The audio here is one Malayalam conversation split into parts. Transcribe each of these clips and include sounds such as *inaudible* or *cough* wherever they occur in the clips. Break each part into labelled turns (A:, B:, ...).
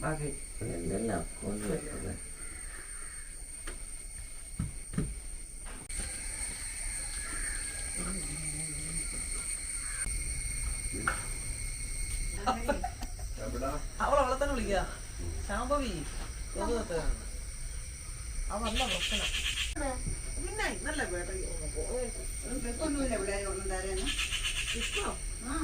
A: ബാക്കി എന്തെല്ലാം കൊണ്ടുവരുന്നത് അവൾ അവളെ തന്നെ വിളിക്കുക ശാംഭവി അവല്ല പ്രശ്നം പിന്നെ ഇന്നല്ലേ വേട്ടയ്ക്ക്
B: ഒന്നുമില്ല ഇവിടെ ഒന്നും തരാനും
A: ഇഷ്ടം
B: ആ.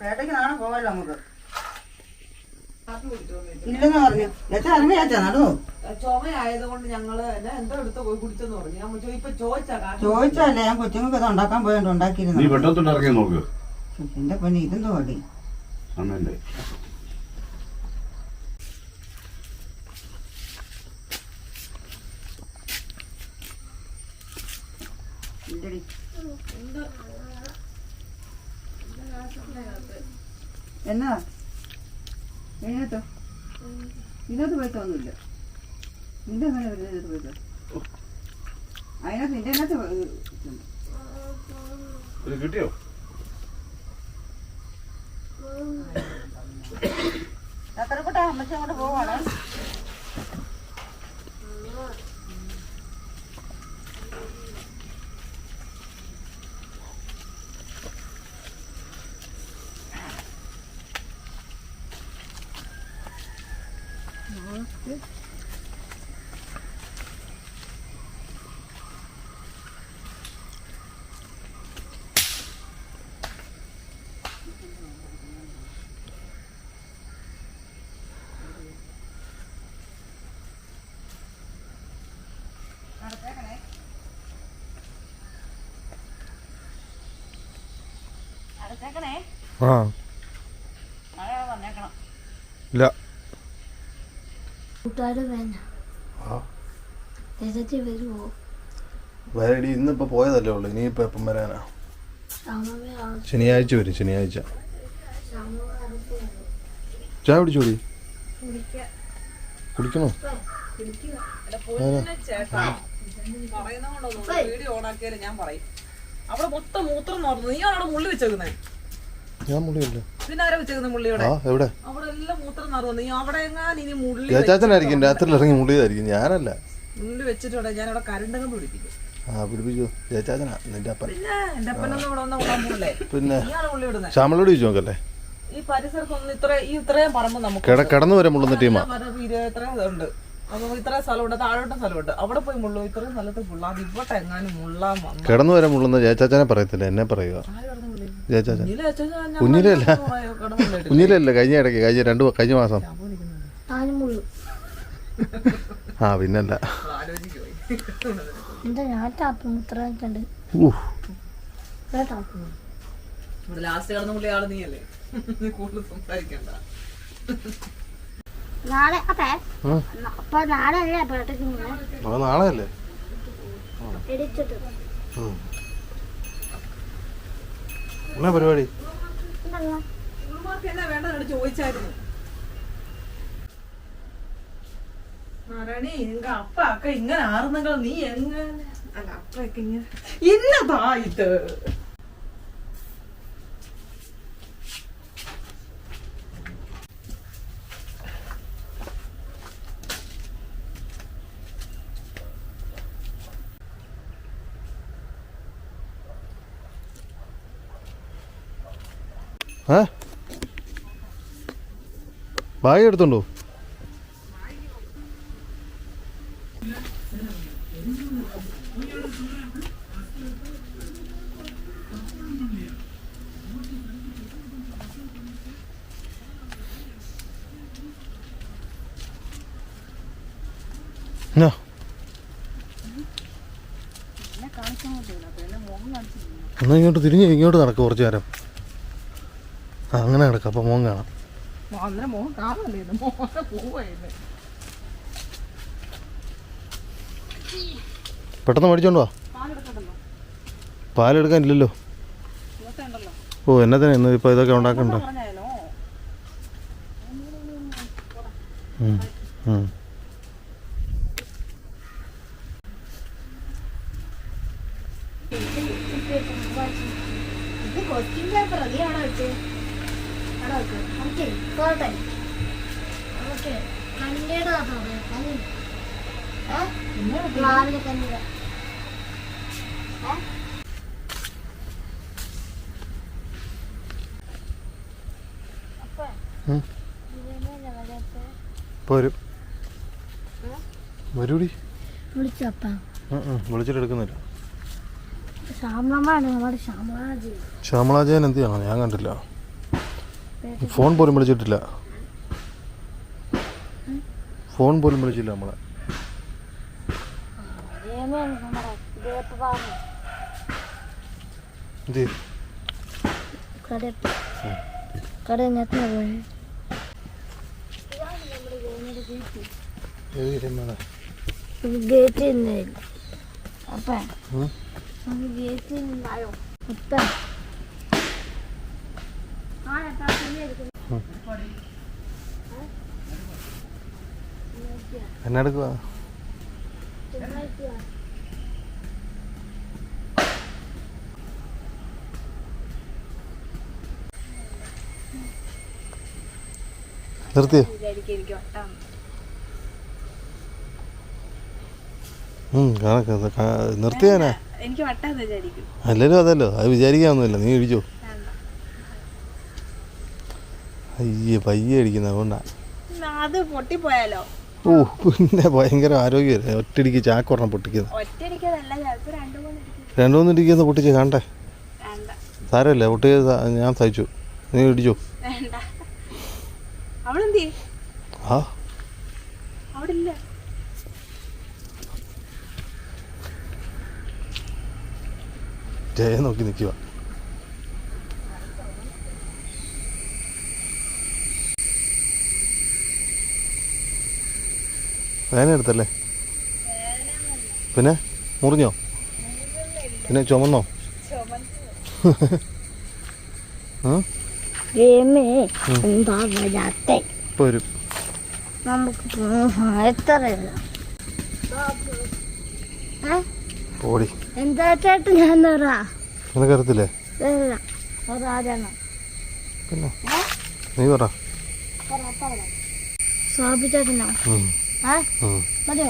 B: പേട്ടയ്ക്ക് നാളെ പോകാമല്ലോ നമുക്ക്.
A: കാപ്പി കുടിച്ചോന്നില്ല
B: ഇല്ലെന്ന് പറഞ്ഞു. എത്ര അരമ ചേച്ചാ നടു
A: ചുമയായതുകൊണ്ട് ഞങ്ങൾ എന്നെ എന്തോ എടുത്ത് പോയി കുടിച്ചെന്ന് പറഞ്ഞു. ഞാൻ ഇപ്പൊ ചോദിച്ചാ
B: ചോദിച്ചല്ലേ ഞാൻ കൊച്ചുങ്ങൾക്ക് ഇത് ഉണ്ടാക്കാൻ പോയോണ്ട്
C: നീ
B: ഉണ്ടാക്കിയിരുന്നു എന്റെ പൊന്നെ ഇതെന്തോ അടി?
C: അമ്മേന്റെ.
B: എന്നാ? ഇതിനകത്തോ? ഇതിനകത്ത് ഒന്നുമില്ല നിന്റെ അങ്ങനെ വരുന്നത് പോയിട്ട് അതിനകത്ത് നിന്റെ അതിനകത്ത്
C: കിട്ടിയോ?
B: ചക്കരക്കുട്ടാ അമ്മച്ചി അങ്ങോട്ട് പോവാണ്.
D: ആ. ഇല്ല. വരടി ഇന്നിപ്പോ പോയതല്ലേ ഉള്ളു. ഇനിയിപ്പോ എപ്പം വരാനാ? ശനിയാഴ്ച വരും ശനിയാഴ്ച. ചായ
E: കുടിക്കാൻ
D: കുടിക്കണോ?
A: ചേട്ടാ. പറയുന്ന കൊണ്ടൊന്നും വീഡിയോ ഓണാക്കിയാലും ഞാൻ പറയും. അവിടെ മൊത്തം മൂത്രം നോർന്നു നീ അവിടെ മുള്ളി വെച്ചേക്കുന്നേ?
D: ഞാൻ മുടിയല്ലേ
A: പിന്നെ ആരാ വെച്ചേക്കുന്ന മുള്ളിയുടെ?
D: ആ എവിടെ?
A: അവിടെ എല്ലാം മൂത്രം നിറഞ്ഞു നീ അവിടെ ഇനി മുള്ളി
D: രാത്രി ഇറങ്ങി മുടിയതായിരിക്കും ഞാനല്ല.
A: മുള്ളി വെച്ചിട്ടുണ്ട്? ഞാൻ അവിടെ കരണ്ടങ്ങ് പിടിപ്പിക്കും.
D: ആ പിടിപ്പിച്ചു ചേച്ചാച്ചനാ നിന്റെ അപ്പൻ.
A: പിന്നെ
D: ശ്യാമളോട് ചോദിച്ചു നോക്കല്ലേ?
A: ഈ പരിസരത്തൊന്നും ഇത്ര ഈ ഇത്രയും പറമ്പ് നമുക്ക്
D: കിട കിടന്നു വരെ മുള്ളുന്ന ടീമാ.
A: ഇത്രയും ഇതുണ്ട്. അപ്പൊ ഇത്രയും സ്ഥലമുണ്ട് താഴോട്ടും സ്ഥലമുണ്ട്. അവിടെ പോയി മുള്ളു. ഇത്രയും സ്ഥലത്ത് മുള്ളാതെ ഇവിടെ എങ്ങാനും മുള്ളാൻ വന്നു?
D: കിടന്നു വരെ മുള്ളുന്ന ജയച്ചാച്ചനെ പറയത്തില്ല എന്നെ പറയുക. ജയച്ചാച്ചൻ. കുഞ്ഞിലല്ല. കുഞ്ഞിലല്ല കഴിഞ്ഞ ഇടയ്ക്ക് കഴിഞ്ഞ രണ്ട് കഴിഞ്ഞ മാസം. ആ പിന്നല്ല.
A: ലാസ്റ്റ് കിടന്ന പുള്ളി ആൾ നീയല്ലേ? കൂടുതൽ സംസാരിക്കണ്ട.
E: നാളെ അപ്പേ. അപ്പൊ നാളെ അല്ലേ
D: അത് നാളെ അല്ലേ എന്നാ പരിപാടി?
A: അപ്പ ഇങ്ങനെ ആറുന്നെങ്കിൽ നീ എങ്ങനെ? അല്ല അപ്പൊക്കെ ഇങ്ങനെ. ഇന്നതാ ഇത്
D: ഏ ബാഗ് എടുത്തുണ്ടോ? എന്നാ? ഇങ്ങോട്ട് തിരിഞ്ഞ് ഇങ്ങോട്ട് നടക്കും കുറച്ച് നേരം. ആ അങ്ങനെ നടക്കാം അപ്പം മോൻ കാണാം.
A: അന്നേരം മോൻ ഇത്? മോനെ പോവായിരുന്നു
D: പെട്ടെന്ന് മേടിച്ചോണ്ട് വാ. ഇല്ലല്ലോ ഓ എന്നതിനാ ഇന്ന് ഇപ്പോൾ ഇതൊക്കെ ഉണ്ടാക്കണ്ട
A: പറഞ്ഞാലോ
D: ഉം, ഉം.
C: പോട്ടെ ഓക്കെ കണ്ണിയുടെ കണ്ണി
D: പോരും. വരൂടി. വിളിച്ചിട്ട് എടുക്കുന്നില്ല. ശ്യാമളാജയൻ എന്ത് ചെയ്യണം? ഞാൻ കണ്ടില്ല. ഫോൺ പോലും വിളിച്ചിട്ടില്ല. ഫോൺ പോലും വിളിച്ചില്ല നമ്മളെ.
C: രേമയാണ് നമ്മുടെ ദേപ്പഭാഗം
D: എന്ത് ചെയ്യും?
C: കട കടഞ്ഞെത്തിന് പോയി
D: ഏത് രമ്യാണ്?
C: ഗേറ്റ് ഇന്നില്ല അപ്പ
D: ഉം?
C: നമുക്ക് ഗേറ്റ് ഉണ്ടായോ അപ്പ
D: ഉം. കാ- നിർത്തിയാനാ അല്ലല്ലോ അതല്ലോ അത് വിചാരിക്കാവുന്നില്ല നീ ഇടിച്ചോ. അയ്യേ പയ്യെ അടിക്കുന്ന അതുകൊണ്ടാ.
A: അത് പൊട്ടിപ്പോയാലോ?
D: ഓ പിന്നെ ഭയങ്കര ആരോഗ്യമല്ലേ ഒറ്റടിക്ക് ചാക്കൊരെണ്ണം പൊട്ടിക്കുന്നത്.
A: രണ്ടു മൂന്ന്
D: ഇടിക്കുന്ന പൊട്ടിച്ച് കാണട്ടെ
A: വേണ്ട.
D: സാരമില്ല പൊട്ടിയത് ഞാൻ സഹിച്ചു. നീ ഇടിച്ചോ.
A: അവളെന്തേ?
D: ആ.
A: അവിടെ ഇല്ല
D: ജയ നോക്കി നിൽക്കുക. വേന എടുത്തല്ലേ? പിന്നെ? മുറിഞ്ഞോ? പിന്നെ ചുമന്നോ? ആ *laughs*
C: എന്താ വരാത്തെ? നമുക്ക് എന്താ ചേട്ടൻ ഞാൻ
D: പിന്നെ. നീ പറ.
C: മതിയോ?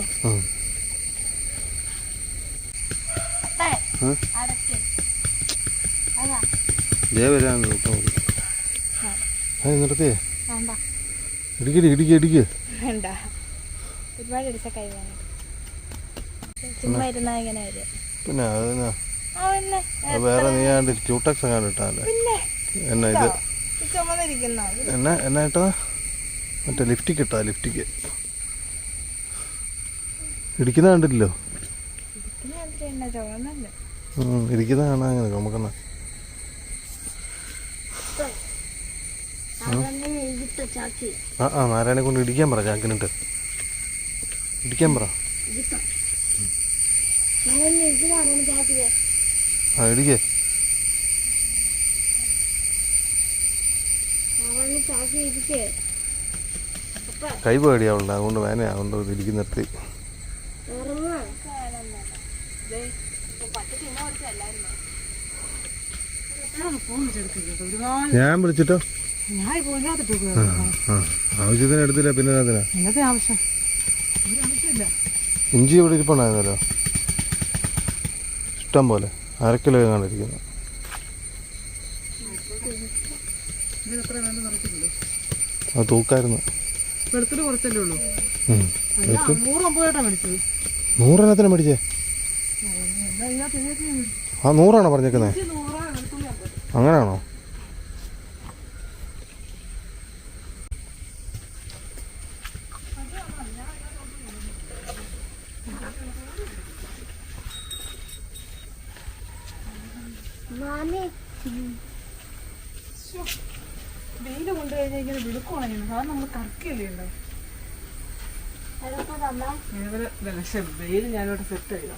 D: ജയ വരാൻ നോക്കാം. നിർത്തിയേ ഇടിക്കടി ഇടിക്ക് ഇടിക്ക്
C: വേണ്ട. ഒരുപാട് അടിച്ച കൈ
D: പിന്നെ അതിനാ വേറെ നീ ആണ്ട് ക്യൂടെക്സ് അങ്ങനെ ഇട്ടാലേ. എന്നാ ഇത്? എന്നാ എന്നാ ഇട്ടാ മറ്റേ ലിഫ്റ്റിക്ക് ഇട്ടാ ലിഫ്റ്റിക്ക്. ഇടിക്കുന്ന കണ്ടില്ലല്ലോ ഇരിക്കുന്ന കാണാൻ അങ്ങനെ നമുക്കെന്നാ ആ ആ നാരായണെ കൊണ്ട് ഇടിക്കാൻ പറ ചാക്കിനിട്ട്. ഇടിക്കാൻ പറ. ആ ഇടിക്കേ. കൈ പേടിയാവുള്ള അതുകൊണ്ട് വേന അതുകൊണ്ട് ഇരിക്കും നിർത്തി. ഞാൻ വിളിച്ചിട്ടോ?
A: ഞാൻ ഇപ്പൊ ഇതിനകത്തിട്ട്
D: ആ. ആവശ്യത്തിന് എടുത്തില്ല പിന്നെ അതിനാ
A: എന്നത്തെ ആവശ്യം ഒരു ആവശ്യമില്ല
D: ഇഞ്ചി ഇവിടെ ഇരിപ്പുണ്ടായിരുന്നല്ലോ. ഇഷ്ടം പോലെ.
A: അരക്കിലോ വേണ്ട നിറച്ചിട്ടുള്ളൂ
D: അത് തൂക്കായിരുന്നു.
A: വെളുത്തിൽ കുറച്ചല്ലേ ഉള്ളൂ?
D: ഉം.
A: അല്ല നൂറ് അമ്പതായിട്ടാണ് മേടിച്ചത്.
D: നൂറെണ്ണത്തിന് മേടിച്ചേ?
A: എന്താ ഇതിനകത്ത് ഇതിനകത്ത് ഞാൻ മേടിച്ചു.
D: ആ നൂറാണോ പറഞ്ഞേക്കുന്നത്
A: ഇത് നൂറ് വെളുത്തുള്ളി അമ്പത്.
D: അങ്ങനെയാണോ
C: മാമി
A: വെയിൽ കൊണ്ട് കഴിഞ്ഞാൽ ഇങ്ങനെ വിളുക്കുവാണ് കാരണം നമ്മൾ കറക്കിയല്ലേ ഞാനിവിടെ സെറ്റ് ചെയ്തോ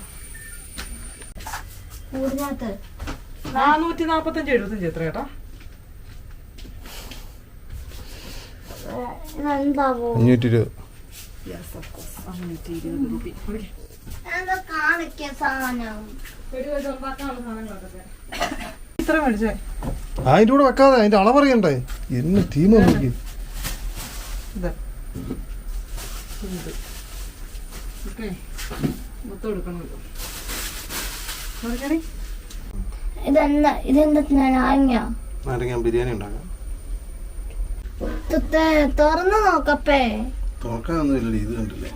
A: നാനൂറ്റി നാപ്പത്തഞ്ച് എഴുപത്തഞ്ച് എത്ര
D: അഞ്ഞൂറ്റി ഇരുപത്
A: അഞ്ഞൂറ്റി ഇരുപത് രൂപ. മേടിച്ചേ.
D: അതിന്റെ കൂടെ വെക്കാതെ അതിന്റെ അളവറിയണ്ടേ എന്നെ തീമ നോക്കി
A: ഇത്. ഇത്. ഓക്കെ. മൊത്തം എടുക്കണമല്ലോ. നോക്കണേ
C: ഇതെന്താ? ഇതെന്താ നാരങ്ങ?
D: നാരങ്ങ ബിരിയാണി ഉണ്ടാക്കാം.
C: തുറന്നു നോക്കപ്പേ.
D: തുറക്കാനൊന്നുമില്ല ഇത് കണ്ടില്ലേ?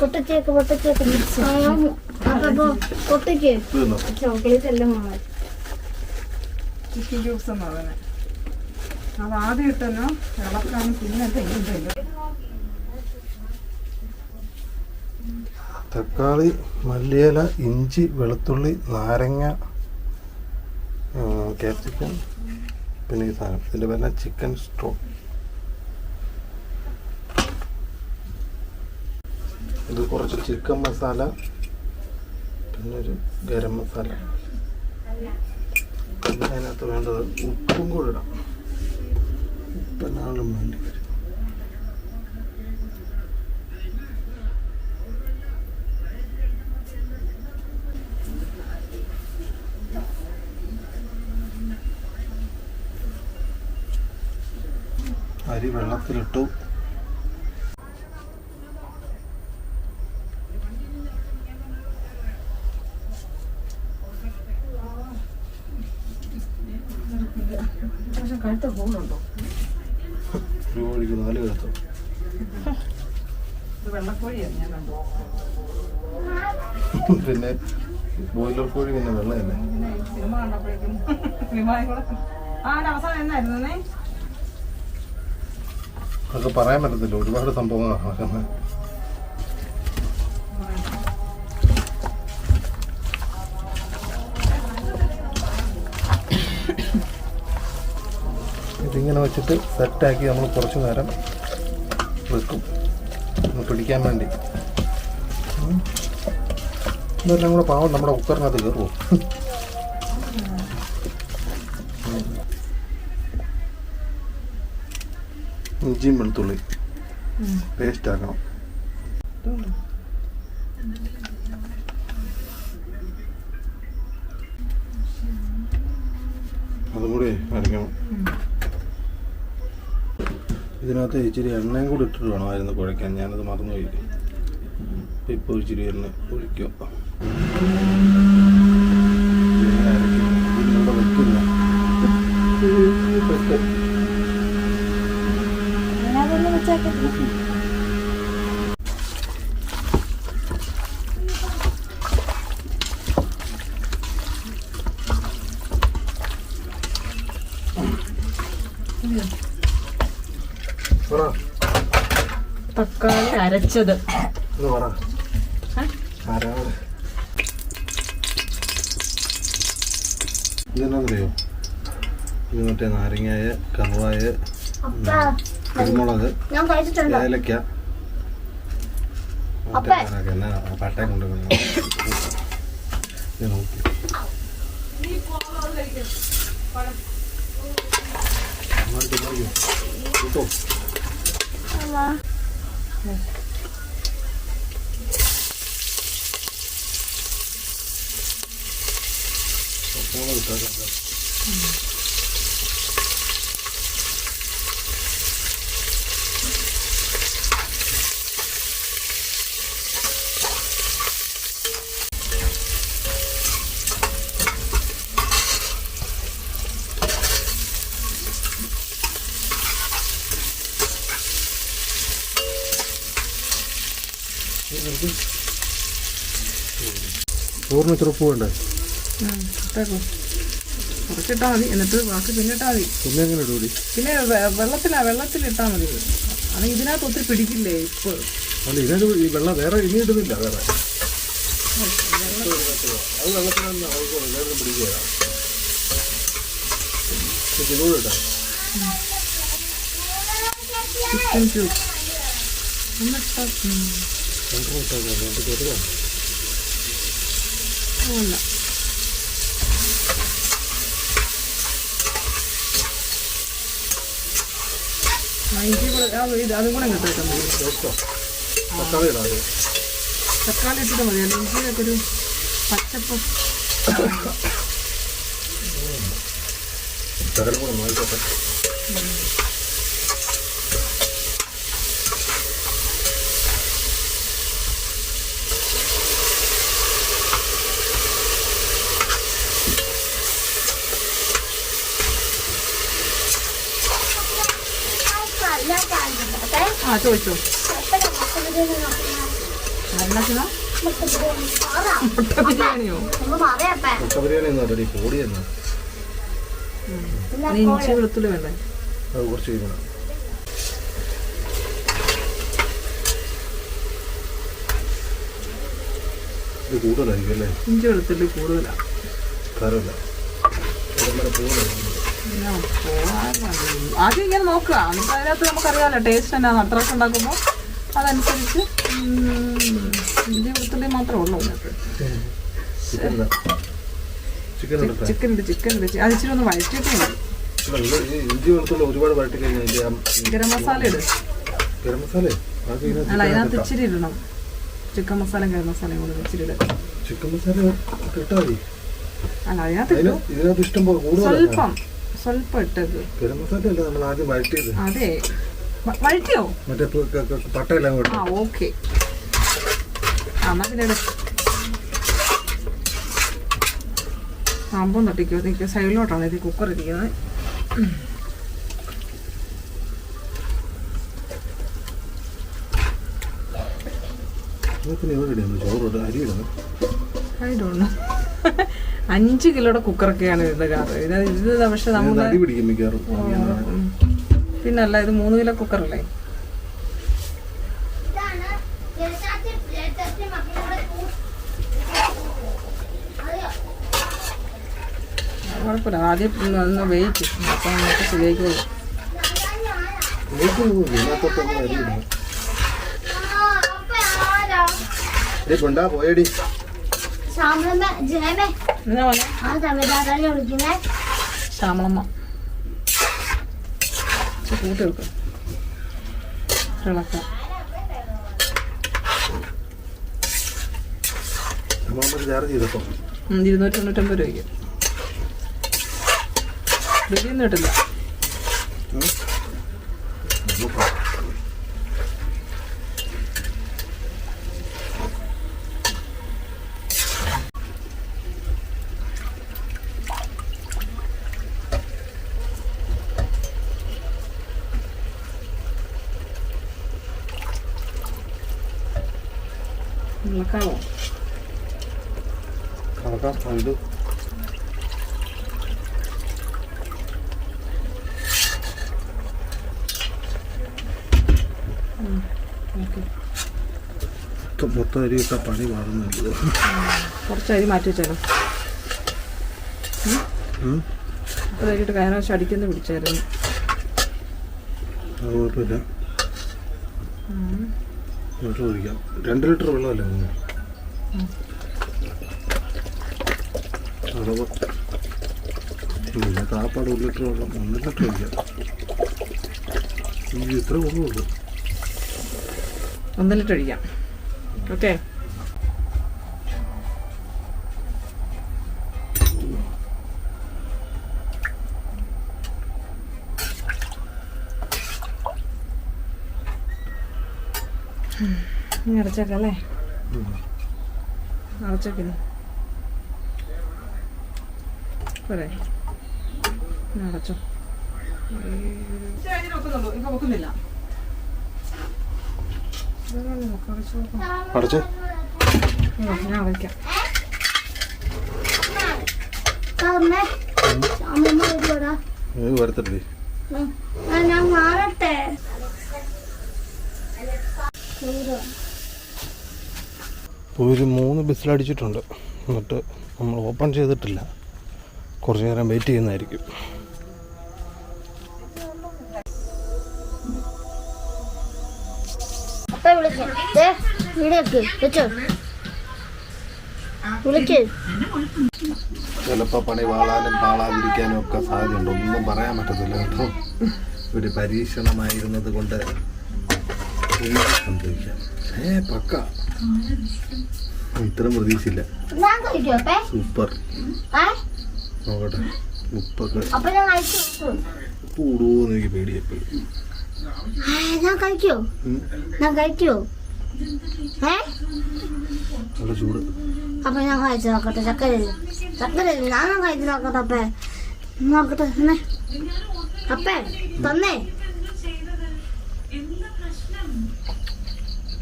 C: പൊട്ടിച്ചേക്ക് പൊട്ടിച്ചേക്ക്. അപ്പൊ പൊട്ടിക്ക്. ചോക്ലേറ്റ് എല്ലാം മാറി
A: ചിക്കൻ ക്യൂബ്സ് എന്നാ അതിനെ അത് ആദ്യം ഇട്ടല്ലോ ഇളക്കാനും പിന്നെ തെയ്യുന്നില്ല
D: തക്കാളി മല്ലിയില ഇഞ്ചി വെളുത്തുള്ളി നാരങ്ങ ക്യാപ്സിക്കം പിന്നെ ഈ സാധനം. ഇതിന്റെ പറഞ്ഞാൽ ചിക്കൻ സ്ട്രോ ഇത് കുറച്ച് ചിക്കൻ മസാല പിന്നെ ഒരു ഗരം മസാല. പിന്നെ അതിനകത്ത് വേണ്ടത് ഉപ്പും കൂടെ ഇടാം. ഉപ്പെന്നാളും വേണ്ടി അരി വെള്ളത്തിലിട്ടു.
A: കഴുത്ത
D: പോകുന്നുണ്ടോ? നാല് കഴുത്ത്. പിന്നെ ബോയിലർ കോഴി പിന്നെ
A: വെള്ളം തന്നെ
D: അതൊക്കെ പറയാൻ പറ്റത്തില്ല. ഒരുപാട് സംഭവങ്ങളാണ് നടക്കുന്നത്. വെച്ചിട്ട് സെറ്റാക്കി നമ്മൾ കുറച്ച് നേരം വെക്കും. ഒന്ന് പിടിക്കാൻ വേണ്ടി. ഇതെല്ലാം കൂടെ പാവം നമ്മുടെ കുക്കറിനകത്ത് കയറുമോ ഇഞ്ചിയും വെളുത്തുള്ളി. പേസ്റ്റ് ആക്കണം. ഇതിനകത്ത് ഇച്ചിരി എണ്ണയും കൂടി ഇട്ടിട്ട് വേണമായിരുന്നു കുഴയ്ക്കാൻ. ഞാനത് മറന്നുപോയി അപ്പോൾ ഇപ്പോൾ ഇച്ചിരി എണ്ണ
C: ഒഴിക്കും.
D: Yeah.
A: തക്കാളി അരച്ചത്.
D: ഇതെന്നറിയോ? ഇത് മറ്റേ നാരങ്ങായ കറുവായ
C: അപ്പ.
D: കുരുമുളക്
C: ഞാൻ കഴിച്ചിട്ടുണ്ടോ.
D: ഏലക്ക. പട്ടയം കൊണ്ട് നോക്കി. കൂട്ടോ. ഇത്ര ഉപ്പ് വേണ്ടേ?
A: ഇട്ടേക്കോ മതി. എന്നിട്ട് ബാക്കി പിന്നെ ഇട്ടാ മതി.
D: പിന്നെ എങ്ങനെ ഇടൂടി?
A: പിന്നെ വെള്ളത്തിലാ വെള്ളത്തിലാ വെള്ളത്തിലിട്ടാ മതി. അത് ഇതിനകത്ത് ഒത്തിരി പിടിക്കില്ലേ ഇപ്പൊ?
D: അല്ല ഇതിനകത്ത് ഈ വെള്ളം വേറെ ഇനി ഇടുന്നില്ല വേറെ. അത് വെള്ളത്തിനൊന്നും ആവശ്യമില്ല വേറെ പിടിക്കുക ഇതുകൂടെ ഇടാം
A: ചിക്കൻ ക്യൂബ് എന്നിട്ടാ
D: രണ്ടു മുട്ടാക്കാം രണ്ട് ചെറുതാണ്
A: അല്ല ആ, ഇഞ്ചി കൂടെ ആ, ഇത് അതും കൂടെ
D: ടേസ്റ്റോ തക്കാളി ഇടാം
A: തക്കാളി ഇട്ടിട്ട് മതി. അല്ലെങ്കിൽ ഒരു പച്ചപ്പ്.
D: ശകലം കൂടെ നോക്കട്ടെ
A: ആ ചോദിച്ചോ മുട്ട ബിരിയാണിയോ?
D: മുട്ട ബിരിയാണി ഒന്നും റെഡി പൊടിയെന്നാ
A: നീ ഇഞ്ചി വെളുത്തുള്ളി വേണ്ടേ?
D: അത് കുറച്ച് കഴിക്കണം. ഇത് കൂടുതലായിരിക്കും അല്ലേ?
A: ഇഞ്ചി വെളുത്തുള്ളി കൂടുതലാണ്
D: കാരമില്ല
A: ആദ്യം ഇങ്ങനെ നോക്കുക. എന്നിട്ട് അതിനകത്ത് നമുക്കറിയാമല്ലോ ടേസ്റ്റ് എന്നാണ് അത്ര പ്രാവശ്യം ഉണ്ടാക്കുമ്പോൾ അതനുസരിച്ച് ഇഞ്ചി വെളുത്തുള്ളി മാത്രമേ ഉള്ളൂ. അതിനകത്ത്
D: ചിക്കൻ
A: ഉണ്ട്? ചിക്കൻ ഉണ്ട് അത് ഇച്ചിരി ഒന്ന് വഴറ്റിയിട്ട് മതി.
D: ഇഞ്ചി വെളുത്തുള്ളി ഒരുപാട് വഴറ്റി കഴിഞ്ഞാൽ
A: ഗരം മസാല ഇട്.
D: ഗരം മസാല?
A: അല്ല അതിനകത്ത് ഇച്ചിരി ഇടണം. ചിക്കൻ മസാല ഗരം മസാലയും കൂടെ ഇച്ചിരി ഇടുക
D: ചിക്കൻ മസാല ഇട്ടാൽ മതി.
A: അല്ല അതിനകത്ത്
D: ഇതിനകത്ത് ഇഷ്ടം പോലെ കൂടുതലാണ്
A: സ്വല്പം. സ്വല്പം ഇട്ടത്
D: ഗരം നമ്മൾ ആദ്യം വഴറ്റിയത്?
A: അതെ. വഴറ്റിയോ?
D: മറ്റേ പട്ടയെല്ലാം കൂടെ
A: ആ ഓക്കെ. എടു സാമ്പം തട്ടിക്കോ നിൽക്കുക സൈഡിലോട്ടാണ് ഇത് കുക്കർ ഇരിക്കുന്നത്.
D: പിന്നെ എവിടെ ഇടുന്നു ചോറ് അരി ഇടുന്നു
A: ഐ ഡോണ്ട് അഞ്ച് കിലോയുടെ കുക്കറൊക്കെയാണ് ഇടുന്നത് ഇത് ഇത് പക്ഷെ നമ്മൾ പിന്നല്ല ഇത് മൂന്ന് കിലോ കുക്കറല്ലേ? കുഴപ്പമില്ല ആദ്യം ഒന്ന് വെയിറ്റ്. അപ്പം നമുക്ക്
D: ശരിയാക്കി പോകും പോയടി.
C: ജയമേ.
A: ശ്യാമളമ്മ. കൂട്ടി വെക്കും. ഇളക്കാം. ഇരുന്നൂറ്റി തൊണ്ണൂറ്റമ്പത് രൂപയ്ക്ക്. ബില്ലിന്ന് കിട്ടില്ല. ഇളക്കാവോ
D: കണക്കാം
A: ഓക്കെ
D: മൊത്തം മൊത്തം അരി ഇട്ട പണി മാറുന്നില്ല
A: കുറച്ച് അരി മാറ്റി വെച്ചാലോ അരിയിട്ട് പ്രാവശ്യം അടിക്കുന്ന പിടിച്ചായിരുന്നു
D: കുഴപ്പമില്ല വെള്ളം ഒഴിക്കാം രണ്ട് ലിറ്റർ വെള്ളമല്ലേ അളവ് പിന്നെ കാപ്പാട് ഒരു ലിറ്റർ വെള്ളം ഒന്നര ലിറ്റർ ഒഴിക്കാം ഇത്ര കുറവുള്ളൂ
A: ഒന്നര ലിറ്റർ ഒഴിക്കാം ഓക്കെ ഇനി അടച്ചേക്കാം അല്ലേ അടച്ചേക്കിനി പോരെ. ഇനി അടച്ചോ. ഇപ്പൊ വെക്കുന്നില്ല
D: അടച്ച്
A: ഞാൻ
D: വരത്തില്ലേ
C: ഞാൻ മാറട്ടെ.
D: ഒരു മൂന്ന് ബിസിലടിച്ചിട്ടുണ്ട് എന്നിട്ട് നമ്മൾ ഓപ്പൺ ചെയ്തിട്ടില്ല. കുറച്ച് നേരം വെയിറ്റ് ചെയ്യുന്നതായിരിക്കും.
C: ചിലപ്പോ വിളിച്ചു വീടേക്ക് വെച്ചോ. വിളിക്ക്.
D: ചിലപ്പോൾ പണി വാളാനും പാളാതിരിക്കാനും ഒക്കെ സാധ്യതയുണ്ട്. ഒന്നും പറയാൻ പറ്റത്തില്ല കേട്ടോ. ഒരു പരീക്ഷണമായിരുന്നത് കൊണ്ട് സംഭവിക്കാം ഏ പക്ക ഇത്രയും പ്രതീക്ഷയില്ല സൂപ്പർ. നോക്കട്ടെ. ഉപ്പൊക്കെ.
C: കഴിച്ചു
D: കൂടുവോന്ന് എനിക്ക് പേടിയപ്പോഴും നല്ല ചൂട്.
C: അപ്പൊ ഞാൻ കഴിച്ചു നോക്കട്ടെ ചക്കര ചക്കര ഞാനും കഴിച്ചു നോക്കട്ടെ അപ്പേ. നോക്കട്ടെ അപ്പേ തന്നേ.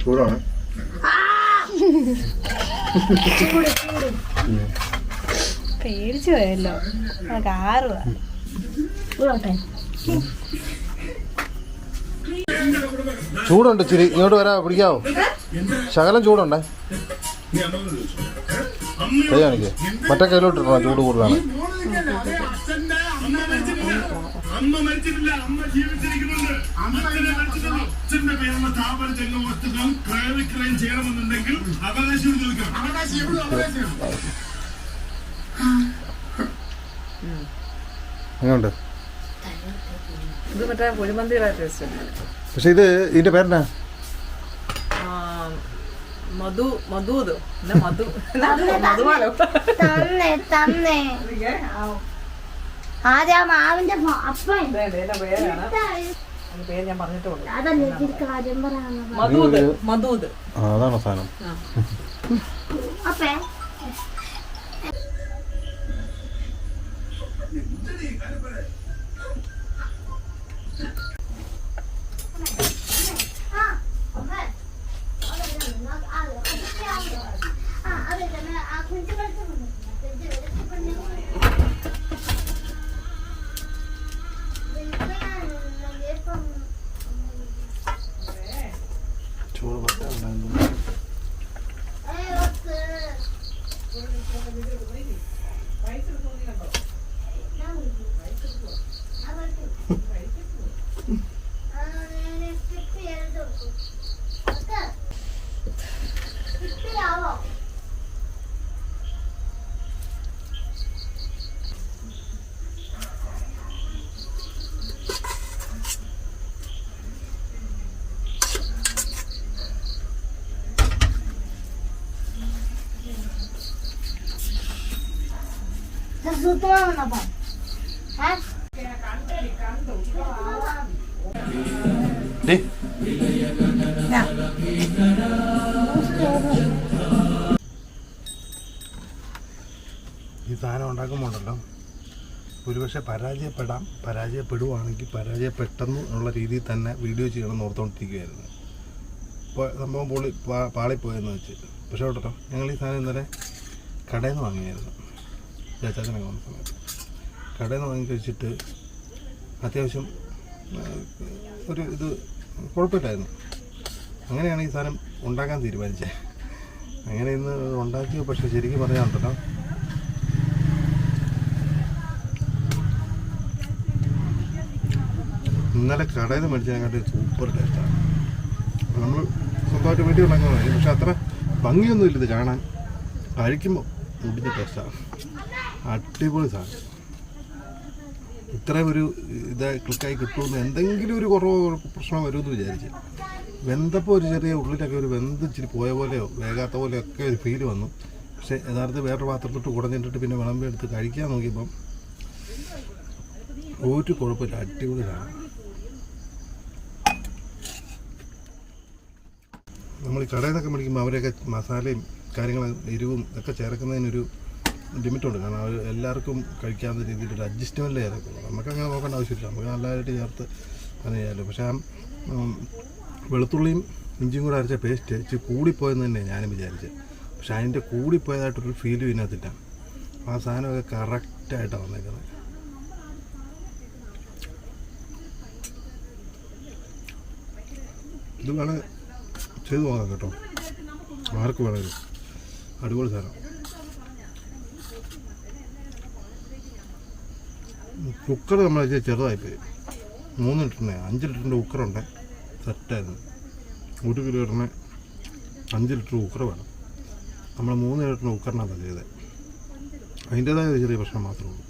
D: ചൂടാണ്
C: ചൂട് ചൂട്
E: പേടിച്ചു പോയല്ലോ
C: ചൂടോട്ടെ
D: ചൂടുണ്ട് ചിരി ഇങ്ങോട്ട് വരാ പിടിക്കാവോ ശകലം ചൂടുണ്ടേ. കൈ കാണിക്കേ. മറ്റേ കയ്യിലോട്ട് ഇടണം ചൂട് കൂടുതലാണ്.
F: അമ്മ മരിച്ചിട്ടില്ല. അമ്മ ജീവിച്ചിരിക്കുന്നുണ്ട്. അച്ഛനെ മരിച്ചിട്ടുള്ളൂ അച്ഛന്റെ പേരുള്ള സ്ഥാപന ചെന്ന ക്രയവിക്രയം ചെയ്യണമെന്നുണ്ടെങ്കിൽ അവകാശം ചോദിക്കണം അവകാശം അവകാശം
D: എങ്ങനെയുണ്ട്
A: കുഴിമന്തിയുടെ ടേസ്റ്റ്
D: പക്ഷെ ഇത് ഇതിന്റെ പേരെന്നാ?
A: മധു മധുത് മധു? മധുവാണോ?
C: തന്നെ തന്നെ. ആദ്യം മാവിന്റെ അപ്പൻ.
A: പേരാണ്. പേര് ഞാൻ
C: ഇച്ചിരി കാര്യം പറയാനുള്ളത്
A: മധുത് മധുത്
D: ആ കുഞ്ചു സാധനം
C: അപ്പേ
D: ചൂട് പറ്റാണ്ടായിരുന്നു
C: സുത്തമാണെന്നപ്പം ഏ
D: ഡേ ഈ സാധനം ഉണ്ടാക്കുമ്പോണ്ടല്ലോ. ഒരുപക്ഷെ പരാജയപ്പെടാം പരാജയപ്പെടുവാണെങ്കിൽ പരാജയപ്പെട്ടെന്ന് ഉള്ള രീതിയിൽ തന്നെ വീഡിയോ ചെയ്യണമെന്ന് ഓർത്തുകൊണ്ടിരിക്കുകയായിരുന്നു ഇപ്പോൾ സംഭവം പൊളി പാ- പാളിപ്പോയെന്ന് വെച്ച്. പക്ഷേ കേട്ടോ ഞങ്ങൾ ഈ സാധനം ഇന്നലെ കടയിൽ നിന്ന് വാങ്ങിയായിരുന്നു. ചേച്ചാച്ചനൊക്കെ വന്ന സമയത്ത്. കടയിൽ നിന്ന് വാങ്ങി കഴിച്ചിട്ട് അത്യാവശ്യം ഒരു ഇത് കുഴപ്പമില്ലായിരുന്നു. അങ്ങനെയാണ് ഈ സാധനം ഉണ്ടാക്കാൻ തീരുമാനിച്ചത്. അങ്ങനെ ഇന്ന് ഉണ്ടാക്കി പക്ഷെ ശരിക്കും പറയാനുണ്ടല്ലോ. ഇന്നലെ കടയിൽ നിന്ന് മേടിച്ചതിനെക്കാട്ടി സൂപ്പർ ടേസ്റ്റാണ്. നമ്മൾ സ്വന്തമായിട്ട് വീട്ടിൽ ഉണ്ടാക്കാൻ പക്ഷെ അത്ര ഭംഗിയൊന്നുമില്ല ഇത് കാണാൻ. കഴിക്കുമ്പോൾ മുടിഞ്ഞ ടേസ്റ്റാണ്. അടിപൊളി സാധനം. ഇത്രയും ഒരു ഇത് ക്ലിക്കായി കിട്ടുമെന്ന് എന്തെങ്കിലും ഒരു കുറവ് പ്രശ്നം വരുമെന്ന് വിചാരിച്ച്. വെന്തപ്പോൾ ഒരു ചെറിയ ഉള്ളിലൊക്കെ ഒരു വെന്ത് ഇച്ചിരി പോയ പോലെയോ വേകാത്ത പോലെയോ ഒക്കെ ഒരു ഫീൽ വന്നു. പക്ഷേ യഥാർത്ഥത്തിൽ വേറൊരു പാത്രത്തിട്ട് കുടഞ്ഞിട്ടിട്ട് പിന്നെ വിളമ്പി എടുത്ത് കഴിക്കാൻ നോക്കിയപ്പം ഒരു കുഴപ്പമില്ല അടിപൊളിയാണ് നമ്മൾ ഈ കടയിൽ നിന്നൊക്കെ മേടിക്കുമ്പോൾ അവരൊക്കെ മസാലയും കാര്യങ്ങളും എരിവും ഒക്കെ ചേർക്കുന്നതിനൊരു ലിമിറ്റുണ്ട്. കാരണം അവർ എല്ലാവർക്കും കഴിക്കാവുന്ന രീതിയിൽ ഒരു അഡ്ജസ്റ്റ്മെന്റ് ചേർക്കുള്ളൂ നമുക്ക് അങ്ങനെ നോക്കേണ്ട ആവശ്യമില്ല. നമുക്ക് നല്ലതായിട്ട് ചേർത്ത് അങ്ങനെ ചെയ്യാമല്ലോ. പക്ഷേ ആ വെളുത്തുള്ളിയും ഇഞ്ചിയും കൂടെ അരച്ച പേസ്റ്റ് ഇച്ചിരി കൂടിപ്പോയെന്ന് തന്നെ ഞാനും വിചാരിച്ചത്. പക്ഷെ അതിന്റെ കൂടിപ്പോയതായിട്ടൊരു ഫീലും ഇതിനകത്തില്ല ആ സാധനമൊക്കെ കറക്റ്റായിട്ടാണ് വന്നേക്കുന്നത്. ഇത് വേണേൽ ചെയ്തു നോക്കാം കേട്ടോ. ആർക്ക് വേണേലും. അടിപൊളി സാധനം. കുക്കർ നമ്മൾ ചെറുതായിപ്പോയി. മൂന്ന് ലിറ്ററിന് അഞ്ച് ലിറ്ററിന്റെ കുക്കറുണ്ട്. സെറ്റായിരുന്നു. ഒരു കിലോ ഇടണ അഞ്ച് ലിറ്റർ കുക്കർ വേണം. നമ്മൾ മൂന്ന് ലിറ്ററിന്റെ കുക്കറിനാണ് ചെയ്തത്. അതിന്റേതായ ചെറിയ പ്രശ്നം മാത്രമേ ഉള്ളൂ.